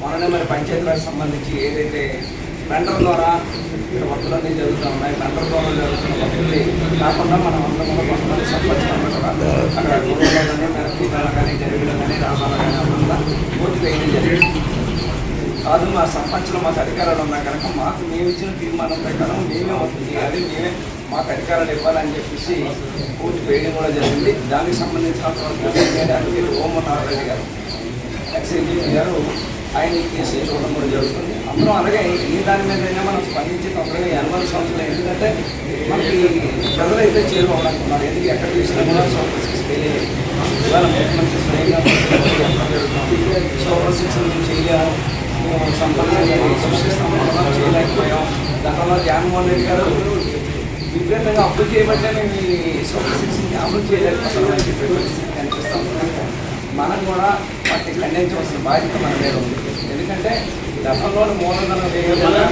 మొన్ననే మరి పంచాయతీరాజ్ సంబంధించి ఏదైతే మెంటర్ ద్వారా ఇక్కడ వర్కులన్నీ జరుగుతూ ఉన్నాయి మెంటర్ ద్వారా జరుగుతున్న వర్కుల్ని కాకుండా మనం అందరం కూడా కొంతమంది సంపర్చడం అక్కడ గురువులో కానీ మెరపీతాల కానీ జరిగిన కానీ రామాల కానీ అంతా పూర్తి వేయడం జరిగింది. కాదు మా సర్పంచ్లు మాకు అధికారాలు ఉన్నాయి కనుక మాకు మేము ఇచ్చిన తీర్మానం ప్రకారం మేమే వస్తుంది చేయాలి మేమే మాకు అధికారాలు ఇవ్వాలని చెప్పేసి పూర్తి వేయడం కూడా జరిగింది. దానికి సంబంధించిన అడ్వకేట్ ఓమనాథరెడ్డి గారు ఎక్స్ఎంజీ గారు ఆయన కేసు ఇవ్వడం కూడా జరుగుతుంది. అందరం అలాగే ఈ దాని మీదైనా మనం స్పందించి తొందరగా ఎనవలసిన అవసరం ఎందుకంటే మనకి ప్రజలు అయితే చేరుకోవాలనుకున్నారు. ఎందుకు ఎక్కడ చూసినా కూడా సూపర్ సిక్స్ ఫెయిల్ ఇవాళ ముఖ్యమంత్రి స్వయంగా సూపర్ సిక్స్ చేయలేము? మేము సంపన్నంగా సృష్టిస్తాం చేయలేకపోయాం. దానివల్ల జగన్మోహన్ రెడ్డి గారు విపరీతంగా అప్పు చేయబట్టే మేము ఈ సూపర్ సిక్స్ని అమలు చేయలేకపోతున్నామని చెప్పి కనిపిస్తాం మనం కూడా వాటిని ఖండించవలసిన బాధ్యత మన మీద ఉంది. ఎందుకంటే గతంలోని మూలధనం వేయకుండా